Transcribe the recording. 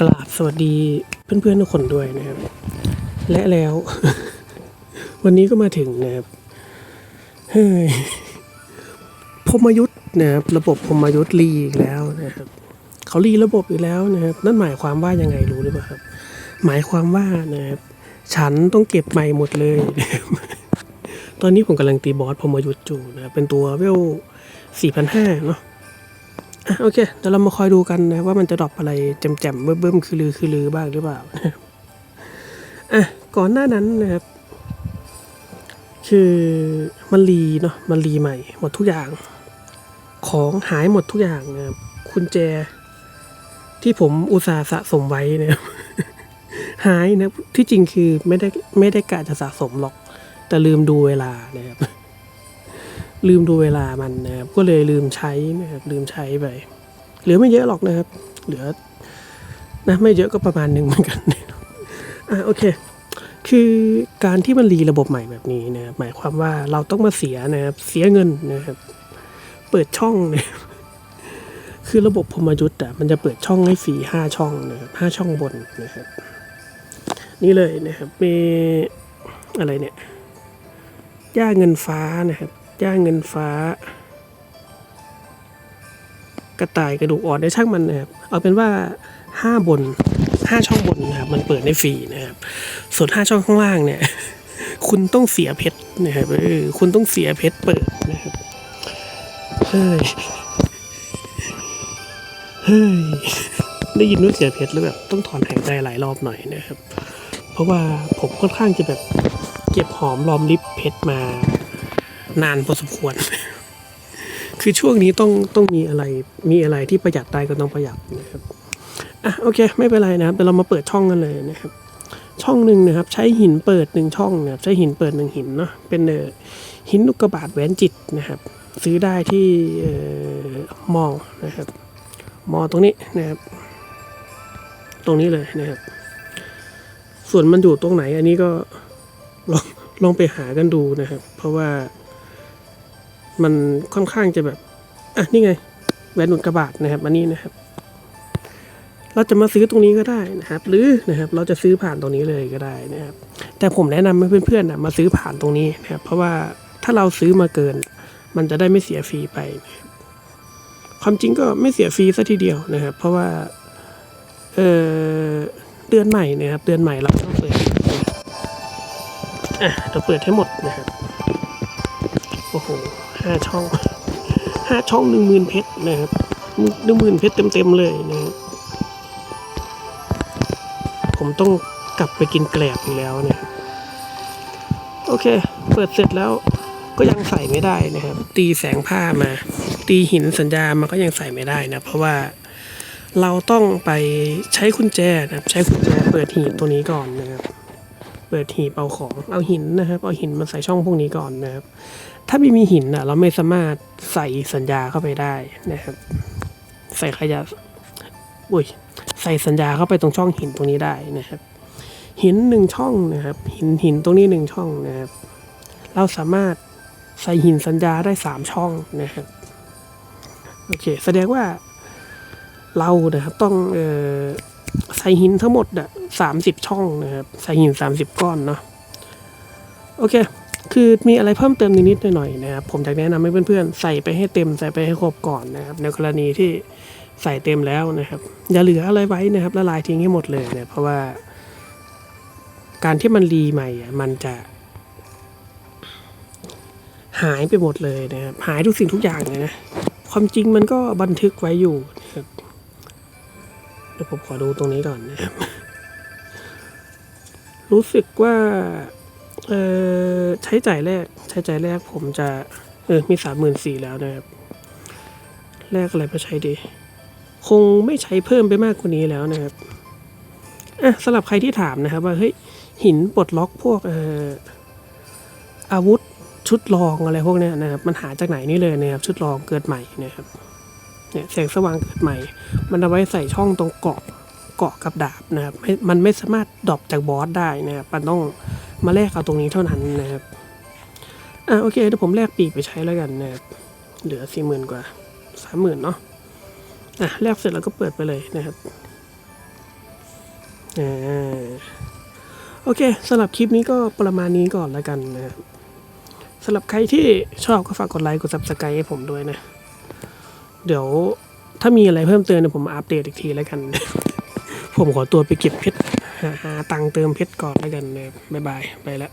กราบสวัสดีเพื่อนๆทุกคนด้วยนะครับ และแล้ว วันนี้ก็มาถึงนะครับเฮ้ยพมยุทธ์นะครับระบบพมยุทธ์รีอีกแล้วนะครับเขารีระบบอีกแล้วนะครับนั่นหมายความว่ายังไงรู้หรือเปล่าครับ หมายความว่านะครับฉันต้องเก็บใหม่หมดเลยนะตอนนี้ผมกำลังตีบอสพมยุทธ์อยู่นะครับเป็นตัวเวลสี่พันห้าเนาะ โอเคเดี๋ยวเรามาคอยดูกันนะว่ามันจะดรอปอะไรแจ่มๆเบิ่มๆคือลือคือลือบ้างหรือเปล่าอะก่อนหน้านั้นนะครับ คือมันรีเนาะมันรีใหม่ หมดทุกอย่าง ของหายหมดทุกอย่างนะครับคุณแจ ที่ผมอุตส่าห์สะสมไว้นะครับหายนะที่จริงคือไม่ได้ไม่ได้กะจะสะสมหรอก แต่ลืมดูเวลานะครับ ลืมดูเวลามันนะครับก็เลยลืมใช้นะครับลืมใช้ไปเหลือไม่เยอะหรอกนะครับ เหลือนะไม่เยอะก็ประมาณหนึ่งเหมือนกันอะโอเค คือการที่มันรีระบบใหม่แบบนี้นะหมายความว่าเราต้องมาเสียนะครับเสียเงินนะครับ เปิดช่องนะครับคือระบบพมยุทธ์อะมันจะเปิดช่องให้ฟรีห้าช่องนะครับห้าช่องบนนะครับนี่เลยนะครับมีอะไรเนี่ยย่าเงินฟ้านะครับ ย่าเงินฟ้า กระต่ายกระดูกอ่อนได้ช่างมันนะครับเอาเป็นว่าห้าบนห้าช่องบนนะครับมันเปิดได้ฟรีนะครับส่วนห้าช่องข้างล่างเนี่ย คุณต้องเสียเพชรนะครับเออคุณต้องเสียเพชรเปิดนะครับเฮ้ยเฮ้ยได้ยินว่าเสียเพชรแล้วแบบต้องถอนหายใจหลายรอบหน่อยนะครับ เพราะว่าผมค่อนข้างจะแบบเก็บหอมรอมริบเพชรมา นานพอสมควร คือช่วงนี้ต้องต้องมีอะไรมีอะไรที่ประหยัดได้ก็ต้องประหยัดนะครับอะโอเค ไม่เป็นไรนะครับเดี๋ยวเรามาเปิดช่องกันเลยนะครับ ช่องหนึ่งนะครับ ใช้หินเปิดหนึ่งช่องนะครับใช้หินเปิดหนึ่งหินเนาะเป็นเออหินลูกกระบาดแหวนจิตนะครับ ซื้อได้ที่เออมอนะครับมอตรงนี้นะครับ ตรงนี้เลยนะครับ ส่วนมันอยู่ตรงไหนอันนี้ก็ลองลองไปหากันดูนะครับ เพราะว่า มันค่อนข้างจะแบบ อะ นี่ไงแหวนหนุนกระบาดนะครับ อันนี้นะครับ เราจะมาซื้อตรงนี้ก็ได้นะครับ หรือนะครับ เราจะซื้อผ่านตรงนี้เลยก็ได้นะครับ แต่ผมแนะนำให้เพื่อนๆนะมาซื้อผ่านตรงนี้นะครับ เพราะว่าถ้าเราซื้อมาเกิน มันจะได้ไม่เสียฟรีไปนะครับความจริงก็ไม่เสียฟรีซะทีเดียวนะครับ เพราะว่า เออเดือนใหม่นะครับ เดือนใหม่เราต้องเปิดอะเราเปิดให้หมดนะครับ โอ้โห ห้าช่องห้าช่องหนึ่งหมื่นเพชรนะครับหนึ่งหมื่นเพชรเต็มๆเลยนะครับผมต้องกลับไปกินแกลบอีกแล้วนะครับโอเค เปิดเสร็จแล้วก็ยังใส่ไม่ได้นะครับ ตีแสงผ้ามา ตีหินสัญญามันก็ยังใส่ไม่ได้นะ เพราะว่าเราต้องไปใช้กุญแจนะครับ ใช้กุญแจเปิดหีบตัวนี้ก่อนนะครับ ปิดหีบเอาของเอาหินนะครับเอาหินมาใส่ช่องพวกนี้ก่อนนะครับ ถ้าไม่มีหินอะ เราไม่สามารถใส่สัญญาเข้าไปได้นะครับ ใส่ขยะอุ้ยใส่สัญญาเข้าไปตรงช่องหินตรงนี้ได้นะครับ หินหนึ่งช่องนะครับ หินหินตรงนี้หนึ่งช่องนะครับ เราสามารถใส่หินสัญญาได้สามช่องนะครับโอเค แสดงว่าเรานะครับต้องเออ ใส่หินทั้งหมดอะสามสิบช่องนะครับใส่หินสามสิบก้อนเนาะโอเค คือมีอะไรเพิ่มเติมนิดๆหน่อยๆนะครับ ผมจะแนะนำให้เพื่อนๆ ใส่ไปให้เต็มใส่ไปให้ครบก่อนนะครับ ในกรณีที่ใส่เต็มแล้วนะครับ อย่าเหลืออะไรไว้นะครับละลายทิ้งให้หมดเลยเนี่ยเพราะว่า การที่มันรีใหม่อะมันจะหายไปหมดเลยนะครับ หายทุกสิ่งทุกอย่างเลยนะ ความจริงมันก็บันทึกไว้อยู่นะครับ เดี๋ยวผมขอดูตรงนี้ก่อนนะครับ รู้สึกว่า เออใช้จ่ายแรก ใช้จ่ายแรกผมจะ เออ มีสามหมื่นสี่แล้วนะครับ แรกอะไรมาใช้ดี คงไม่ใช้เพิ่มไปมากกว่านี้แล้วนะครับ อะสำหรับใครที่ถามนะครับ ว่าเฮ้ยหินปลดล็อกพวก เอ่อ อาวุธชุดรองอะไรพวกเนี้ยนะครับ มันหาจากไหนนี่เลยนะครับ ชุดรองเกิดใหม่นะครับ เนี่ยแสงสว่างเกิดใหม่ มันเอาไว้ใส่ช่องตรงเกาะเกาะกับดาบนะครับม,มันไม่สามารถดรอปจากบอสได้นะครับมันต้องมาแลกเอาตรงนี้เท่านั้นนะครับอะโอเคเดี๋ยวผมแลกปีกไปใช้แล้วกันนะครับเหลือสี่หมื่นกว่าสามหมื่นเนาะอะแลกเสร็จแล้วก็เปิดไปเลยนะครับอ่าโอเคสำหรับคลิปนี้ก็ประมาณนี้ก่อนแล้วกันนะครับสำหรับใครที่ชอบก็ฝากกดไลค์กด subscribe ให้ผมด้วยนะ เดี๋ยวถ้ามีอะไรเพิ่มเติมเดี๋ยวผมมาอัปเดตอีกทีแล้วกัน ผมขอตัวไปเก็บเพชรหาตังค์เติมเพชรก่อนแล้วกันนะบบ๊ายบาย ไปแล้ว